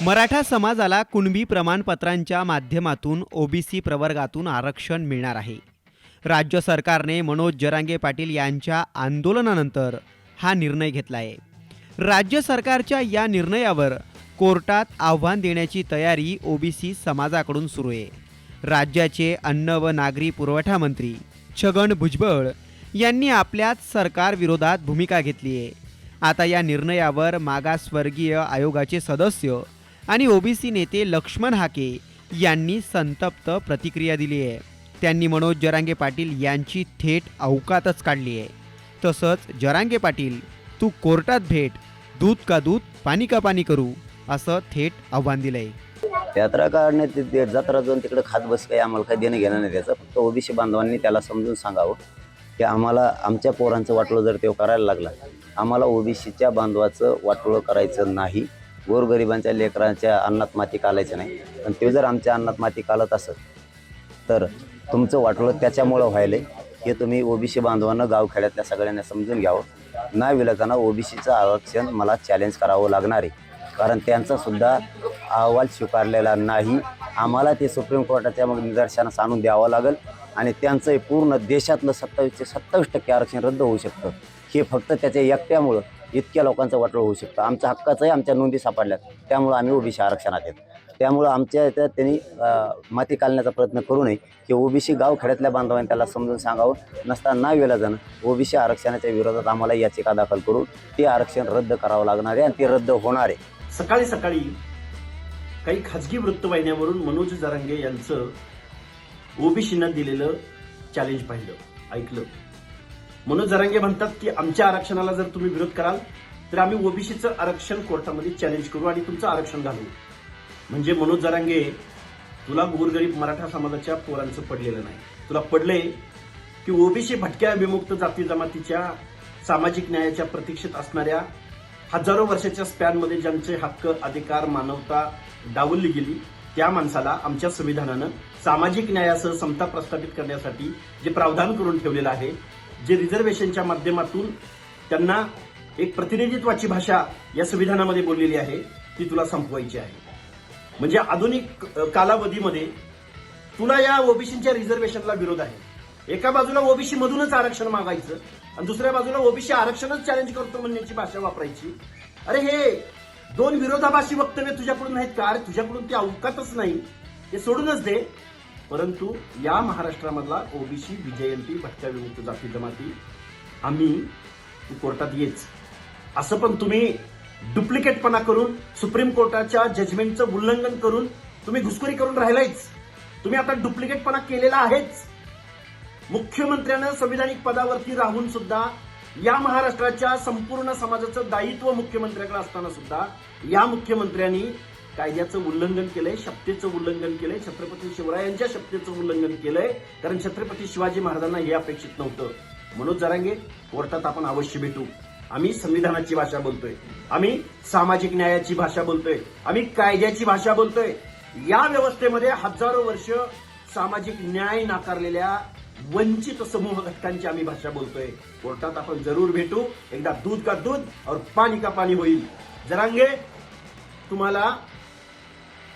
मराठा समाजाला कुणबी प्रमाणपत्रांच्या माध्यमातून ओबीसी प्रवर्गातून आरक्षण मिळणार आहे. राज्य सरकारने मनोज जरांगे पाटील यांच्या आंदोलनानंतर हा निर्णय घेतला आहे राज्य सरकारच्या या निर्णयावर कोर्टात आव्हान देण्याची तयारी ओबीसी समाजाकडून सुरू आहे. राज्याचे अन्न व नागरी पुरवठा मंत्री छगन भुजबळ यांनी आपल्याच सरकारविरोधात भूमिका घेतली आहे. आता या निर्णयावर मागासवर्गीय आयोगाचे सदस्य आणि ओबीसी नेते लक्ष्मण हाके यांनी संतप्त प्रतिक्रिया दिली आहे. त्यांनी मनोज जरांगे पाटील यांची थेट अवकातच काढली आहे. तसंच जरांगे पाटील तू कोर्टात भेट दूध का दूध पाणी का पाणी करू? असं थेट आव्हान दिलंय. यात्रा काढण्यात ते- ते जत्रा जाऊन तिकडे खात बस काही आम्हाला काही देणं घेणं नाही त्याचं. फक्त ओबीसी बांधवांनी त्याला समजून सांगावं की आम्हाला आमच्या पोरांचं वाटोळं जर ते करायला लागला आम्हाला ओबीसीच्या बांधवाचं वाटोळं करायचं नाही. गोरगरिबांच्या लेकरांच्या अन्नात माती कालायचं नाही. पण ते जर आमच्या अन्नात माती कालत असत तर तुमचं वाटलं त्याच्यामुळं व्हायलंय. हे तुम्ही ओबीसी बांधवांना गावखेड्यातल्या सगळ्यांना समजून घ्यावं. ना विलाताना ओबीसीचं आरक्षण मला चॅलेंज करावं लागणार आहे. कारण त्यांचासुद्धा अहवाल स्वीकारलेला नाही. आम्हाला ते सुप्रीम कोर्टाच्या मग निदर्शनास आणून द्यावं लागेल. आणि त्यांचं पूर्ण देशातलं सत्तावीसचे सत्तावीस टक्के आरक्षण रद्द होऊ शकतं. हे फक्त त्याच्या एकट्यामुळं. इतक्या लोकांचं वाटोळ होऊ शकतं. आमच्या हक्काचंही आमच्या नोंदी सापडल्यात. त्यामुळं आम्ही ओबीसी आरक्षणात आहेत. त्यामुळं आमच्या इथं त्यांनी माती काढण्याचा प्रयत्न करू नये की ओबीसी गावखेड्यातल्या बांधवांनी त्याला समजून सांगावं. नसता ना वेळा जाणं. ओबीसी आरक्षणाच्या विरोधात आम्हाला याचिका दाखल करून ते आरक्षण रद्द करावं लागणार आहे आणि ते रद्द होणार आहे. सकाळी सकाळी काही खाजगी वृत्तवाहिन्यावरून मनोज जरांगे यांचं ओबीसीनं दिलेलं चॅलेंज पाहिलं ऐकलं. मनोज जरांगे म्हणतात की आमच्या आरक्षणाला जर तुम्ही विरोध कराल तर आम्ही ओबीसीचं आरक्षण कोर्टामध्ये चॅलेंज करू आणि तुमचं आरक्षण घालू. म्हणजे मनोज जरांगे तुला गोरगरीब मराठा समाजाच्या पोरांचं पडलेलं नाही. तुला पडले की ओबीसी भटक्या विमुक्त जाती जमातीच्या सामाजिक न्यायाच्या प्रतीक्षेत असणाऱ्या हजारो वर्षाच्या स्पॅनमध्ये ज्यांचे हक्क अधिकार मानवता डावलली गेली त्या माणसाला आमच्या संविधानानं सामाजिक न्यायासह समता प्रस्थापित करण्यासाठी जे प्रावधान करून ठेवलेलं आहे जे रिझर्वेशनच्या माध्यमातून त्यांना एक प्रतिनिधित्वाची भाषा या संविधानामध्ये बोललेली आहे ती तुला संपवायची आहे. म्हणजे आधुनिक कालावधीमध्ये तुला या ओबीसीच्या रिझर्वेशनला विरोध आहे. एका बाजूला ओबीसी मधूनच आरक्षण मागायचं आणि दुसऱ्या बाजूला ओबीसी आरक्षणच चॅलेंज करतो म्हणण्याची भाषा वापरायची. अरे हे दोन विरोधाभासी वक्तव्य तुझ्याकडून नाहीत का? अरे तुझ्याकडून ते अवकातच नाही. ते सोडूनच दे. परंतु या महाराष्ट्रामधला ओबीसी विजयंती भटक्या विमुक्त जाती जमाती आम्ही कोर्टात येच असं पण तुम्ही डुप्लिकेटपणा करून सुप्रीम कोर्टाच्या जजमेंटचं उल्लंघन करून तुम्ही घुसखोरी करून राहिलायच. तुम्ही आता डुप्लिकेटपणा केलेला आहेच. मुख्यमंत्र्यानं संविधानिक पदावरती राहून सुद्धा या महाराष्ट्राच्या संपूर्ण समाजाचं दायित्व मुख्यमंत्र्याकडे असताना सुद्धा या मुख्यमंत्र्यांनी कायद्याचं उल्लंघन केलंय शपथेचं उल्लंघन केलंय छत्रपती शिवरायांच्या शपथेचं उल्लंघन केलंय कारण छत्रपती शिवाजी महाराजांना हे अपेक्षित नव्हतं. मनोज जरांगे कोर्टात आपण अवश्य भेटू. आम्ही संविधानाची भाषा बोलतोय. आम्ही सामाजिक न्यायाची भाषा बोलतोय. आम्ही कायद्याची भाषा बोलतोय. या व्यवस्थेमध्ये हजारो वर्ष सामाजिक न्याय नाकारलेल्या वंचित समूह घटकांची आम्ही भाषा बोलतोय. कोर्टात आपण जरूर भेटू. एकदा दूध का दूध और पाणी का पाणी होईल. जरांगे तुम्हाला